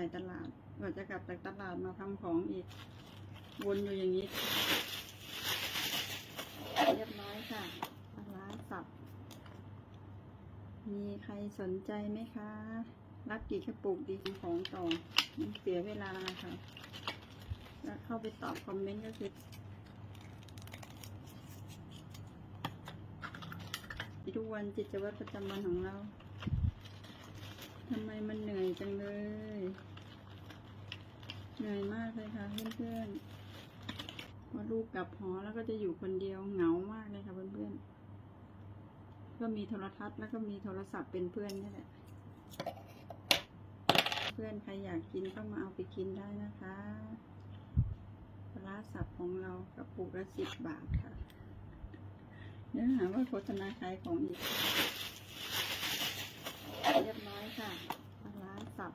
จ่ายตลาดกว่าจะกลับจากตลาดมาทำของอีก วนอยู่อย่างนี้ เรียบร้อยค่ะปลาร้าสับ มีใครสนใจไหมคะ รับกี่กระปุกดีของต่อมันเสียเวลาค่ะแล้วเข้าไปตอบคอมเมนต์ก็คือทุกวันจิตวัตรประจำวันของเราทำไมมันเหนื่อยจังเลย เหนื่อยมากเลยค่ะเพื่อนๆพอลูกกลับหอแล้วก็จะอยู่คนเดียวเหงามากเลยค่ะเพื่อนๆ ก็มีโทรทัศน์แล้วก็มีโทรศัพท์เป็นเพื่อนนี่แหละ เพื่อนใครอยากกินก็มาเอาไปกินได้นะคะปลาร้าสับของเรากระปุกละสิบบาทค่ะ เนื้อหาว่าโฆษณาขายของอีก เรียบร้อยค่ะปลาร้าสับ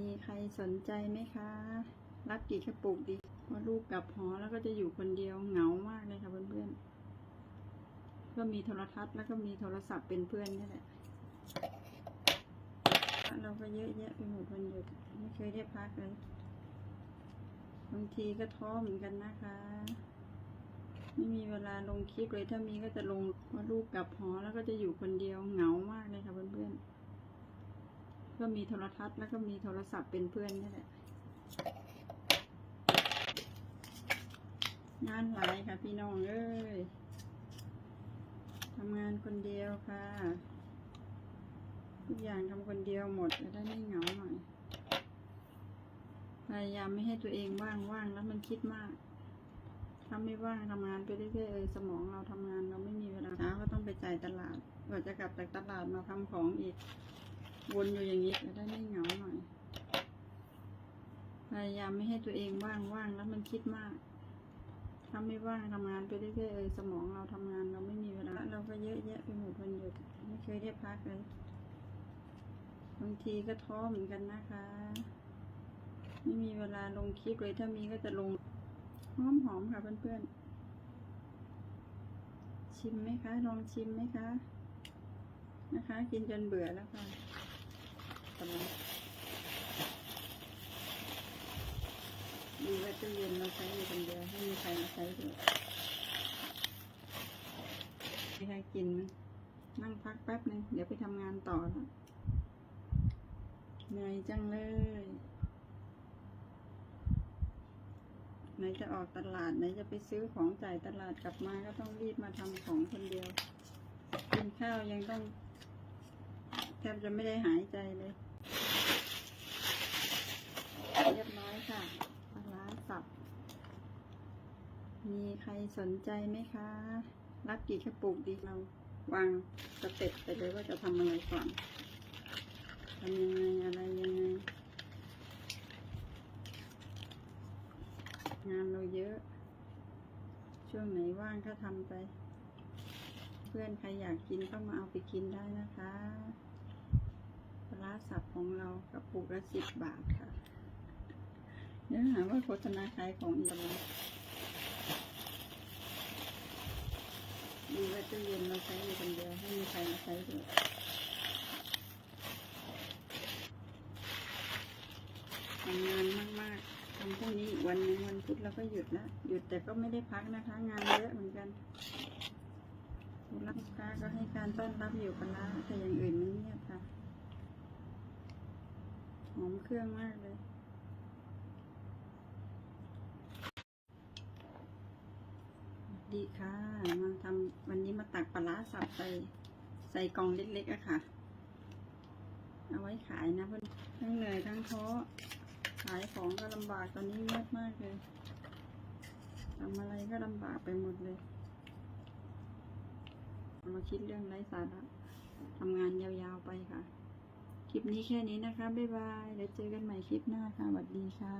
มีใครสนใจไหมคะ รับกี่กระปุกดีว่าะลูกกลับหอแล้วก็จะอยู่คนเดียวเหงามากเลยค่ะเพื่อนๆ ก็มีโทรทัศน์แล้วก็มีโทรศัพท์เป็นเพื่อนนี่แหละเราก็เยอะแยะไปหมดวันหยุดไม่เคยได้พักเลยบางทีก็ท้อเหมือนกันนะคะ ไม่มีเวลาลงคลิปเลยถ้ามีก็จะลงว่าลูกกลับหอแล้วก็จะอยู่คนเดียวเหงามากเลยค่ะเพื่อนๆ ก็มีโทรทัศน์แล้วก็มีโทรศัพท์เป็นเพื่อนนี่แหละงานหลายค่ะพี่น้องเอ้ยทำงานคนเดียวค่ะทุกอย่างทำคนเดียวหมดจะได้ไม่เหงาหน่อยพยายามไม่ให้ตัวเองว่างๆแล้วมันคิดมากถ้าไม่ว่างทำงานไปเรื่อยๆสมองเราทำงานเราไม่มีเวลาเช้าก็ต้องไปจ่ายตลาดกว่าจะกลับจากตลาดมาทำของอีก วนอยู่อย่างนี้จะได้ไม่เหงาหน่อย พยายามไม่ให้ตัวเองว่างๆแล้วมันคิดมากถ้าไม่ว่างทำงานไปเรื่อยๆเออสมองเราทำงานเราไม่มีเวลา เราก็เยอะแยะไปหมดวันหยุดไม่เคยได้พักเลยบางทีก็ท้อเหมือนกันนะคะ ไม่มีเวลาลงคลิปเลยถ้ามีก็จะลงหอมหอมค่ะเพื่อนๆ ชิมไหมคะ ลองชิมไหมคะ นะคะ กินจนเบื่อแล้วค่ะ ตอนนี้ดีว่าตู้เย็นเราใช้อยู่คนเดียวไม่มีใครมาใช้ด้วยไม่ใครกินมั้ยนั่งพักแป๊บนึงเดี๋ยวไปทำงานต่อแล้วเหนื่อยจังเลยไหนจะออกตลาดไหนจะไปซื้อของจ่ายตลาดกลับมาก็ต้องรีบมาทำของคนเดียวกินข้าวยังต้องแทบจะไม่ได้หายใจเลย เรียบร้อยค่ะปลาร้าสับ มีใครสนใจไหมคะ รับกี่กระปุกดีเราวางสเต็ปไปเลยว่าจะทำอะไรก่อนทำยังไงอะไรยังไง งานเราเยอะ ช่วงไหนว่างก็ทำไป เพื่อนใครอยากกินก็มาเอาไปกินได้นะคะปลาร้าสับของเรากระปุกละสิบบาทค่ะ เนื้อหาว่าโฆษณาขายของอีกแล้วดีว่าตู้เย็นเราใช้อยู่คนเดียวไม่มีใครมาใช้ด้วยทำงานมากๆทำพรุ่งนี้อีกวันหนึงวันพุธเราก็หยุดละหยุดแต่ก็ไม่ได้พักนะคะ งานเยอะเหมือนกันลูกค้าก็ให้การต้อนรับอยู่กันละแต่อย่างอื่นไมันเงียบค่ะหอมเครื่องมากเลย ดีค่ะมาทำวันนี้มาตักปลาร้าสับใส่ใส่กล่องเล็กๆอะค่ะ เอาไว้ขายนะเพื่อนทั้งเหนื่อยทั้งท้อขายของก็ลำบากตอนนี้เงียบมากเลยทำอะไรก็ลำบากไปหมดเลยมาคิดเรื่องไร้สาระทำงานยาวๆไปค่ะ คลิปนี้แค่นี้นะคะ บ๊ายบายเดี๋ยวเจอกันใหม่คลิปหน้าค่ะสวัสดีค่ะ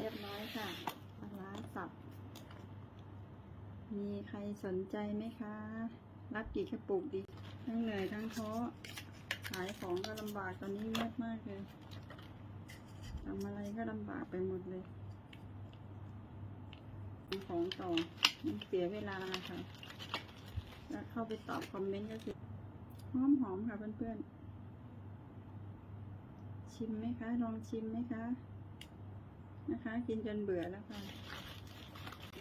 เรียบร้อยค่ะ มีใครสนใจไหมคะ รับกี่กระปุกดี ทั้งเหนื่อยทั้งท้อขายของก็ลำบากตอนนี้เงียบมากเลยทำอะไรก็ลำบากไปหมดเลยทำของต่อมันเสียเวลาค่ะ แล้วเข้าไปตอบคอมเมนต์ก็คือหอมหอมค่ะเพื่อนๆ ชิมไหมคะ ลองชิมไหมคะ นะคะ กินจนเบื่อแล้วค่ะ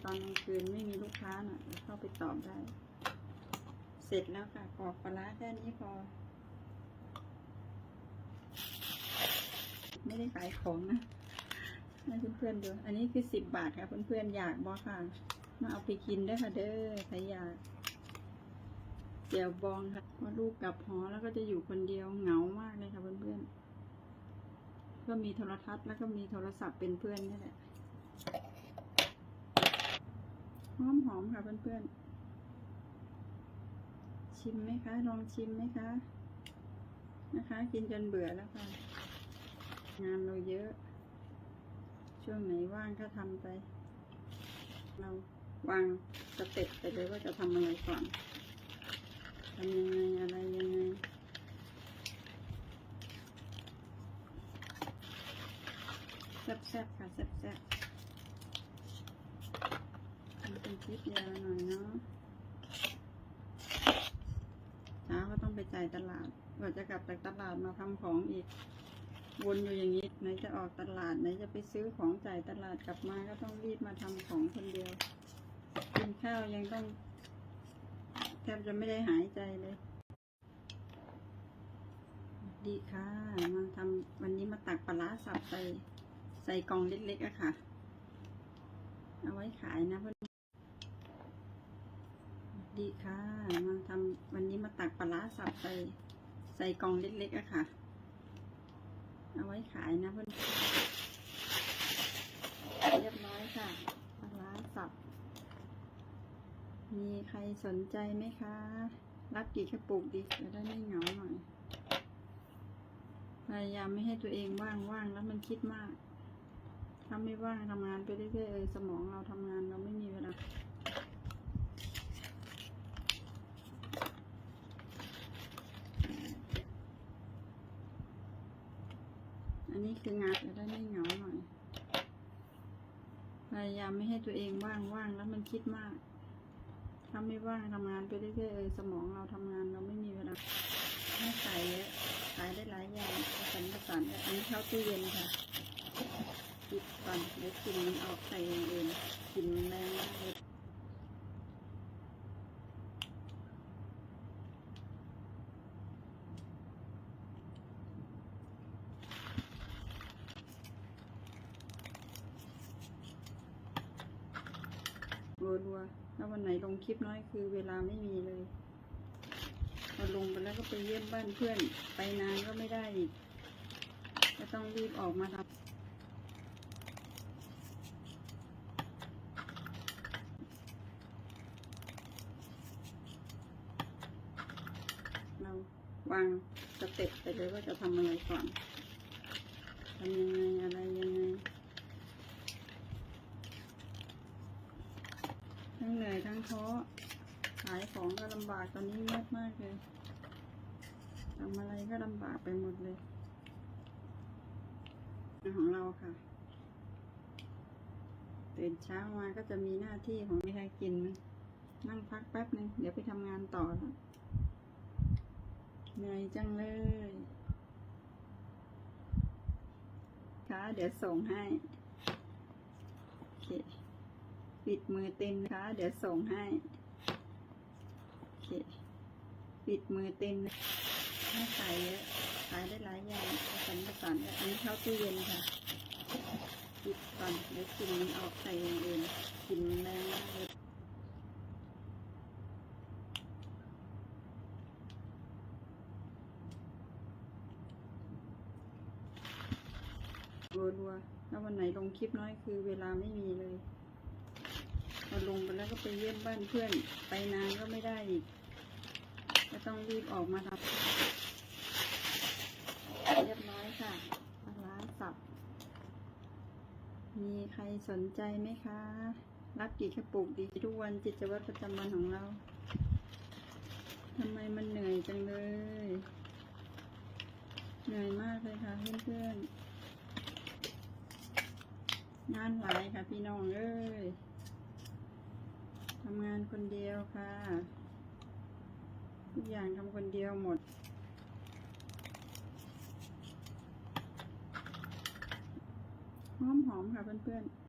ตอนกลางคืนไม่มีลูกค้าน่ะเดี๋ยเข้าไปตอบได้ เสร็จแล้วค่ะกรอกปลาร้าแค่นี้พอ ไม่ได้ขายของนะให้เพื่อนๆดู อันนี้คือสิบบาทค่ะเพื่อนๆอยากบอค่ะ มาเอาไปกินได้ค่ะเด้อใครอยากเจียวบองค่ะว่าลูกกลับหอแล้วก็จะอยู่คนเดียวเหงามากเลยค่ะเพื่อนๆ ก็มีโทรทัศน์แล้วก็มีโทรศัพท์เป็นเพื่อนนี่แหละ หอมหอมค่ะเพื่อนๆ ชิมไหมคะ ลองชิมไหมคะ นะคะ กินจนเบื่อแล้วค่ะ งานเราเยอะ ช่วงไหนว่างก็ทำไป เราวางสเต็ปไปเลยว่าจะทำอะไรก่อนทำยังไงอะไรยังไงแซ่บๆค่ะแซ่บๆ เป็นคลิปยาวหน่อยเนาะเช้าก็ต้องไปจ่ายตลาดกว่าจะกลับจากตลาดมาทำของอีก วนอยู่อย่างนี้ไหนจะออกตลาดไหนจะไปซื้อของจ่ายตลาดกลับมาก็ต้องรีบมาทำของคนเดียวกินข้าวยังต้องแทบจะไม่ได้หายใจเลย ดีค่ะ มาทำวันนี้มาตักปลาร้าสับใส่ใส่กล่องเล็กๆอะค่ะ เอาไว้ขายนะเพื่อน ดีค่ะ มาทำวันนี้มาตักปลาร้าสับใส่ใส่กล่องเล็กๆอะค่ะ เอาไว้ขายนะเพื่อนเรียบร้อยค่ะปลาร้าสับ มีใครสนใจไหมคะ รับกี่กระปุกดีจะได้ไม่เหงาหน่อย พยายามไม่ให้ตัวเองว่างว่างแล้วมันคิดมากถ้าไม่ว่างทำงานไปเรื่อยๆสมองเราทำงานเราไม่มีเวลา นนี้คืองานจะได้ไม่เหงาหน่อย พยายามไม่ให้ตัวเองว่างว่างแล้วมันคิดมาก ถ้าไม่ว่างทำงานไปเรื่อยๆเออสมองเราทำงานเราไม่มีเวลาไม่ขายเยอะขายได้หลายอย่างผสมผสานกันอันนี้เข้าตู้เย็นค่ะปิดก่อนเดี๋ยวกลิ่นมันออกใส่อย่างอื่นกลิ่นมันแรงมากเลย รัวๆถ้าวันไหนลงคลิปน้อยคือเวลาไม่มีเลยพอลงไปแล้วก็ไปเยี่ยมบ้านเพื่อน ไปนานก็ไม่ได้อีกก็ต้องรีบออกมาทำเราวางสเต็ปไปเลยว่าจะทำอะไรก่อนทำยังไงอะไรยังไง ทั้งเหนื่อยทั้งท้อขายของก็ลำบากตอนนี้เงียบมากเลยทำอะไรก็ลำบากไปหมดเลยของเราค่ะตื่นเช้ามาก็จะมีหน้าที่ของมีใครกินนั่งพักแป๊บหนึ่งเดี๋ยวไปทำงานต่อแล้วเหนื่อยจังเลยค่ะเดี๋ยวส่งให้ โอเค ปิดมือเต็มนะคะ เดี๋ยวส่งให้โอเคปิดมือเต็มนะไม่ขายเยอะขายได้หลายอย่างผสมผสานกันอันนี้เข้าตู้เย็นค่ะปิดก่อนเดี๋ยวกลิ่นมันออกใส่อย่างอื่นกลิ่นแรงมากเลยรัวๆถ้าวันไหนลงคลิปน้อยคือเวลาไม่มีเลย ลงไปแล้วก็ไปเยี่ยมบ้านเพื่อน ไปนานก็ไม่ได้อีกก็ต้องรีบออกมาทำเรียบร้อยค่ะปลาร้าสับ มีใครสนใจไหมคะ รับกี่กระปุกดีทุกวันจิตวัตรประจำวันของเราทำไมมันเหนื่อยจังเลย เหนื่อยมากเลยค่ะเพื่อนๆงานหลายค่ะพี่น้องเอ้ย ทำงานคนเดียวค่ะ ทุกอย่างทำคนเดียวหมด หอมหอมค่ะเพื่อน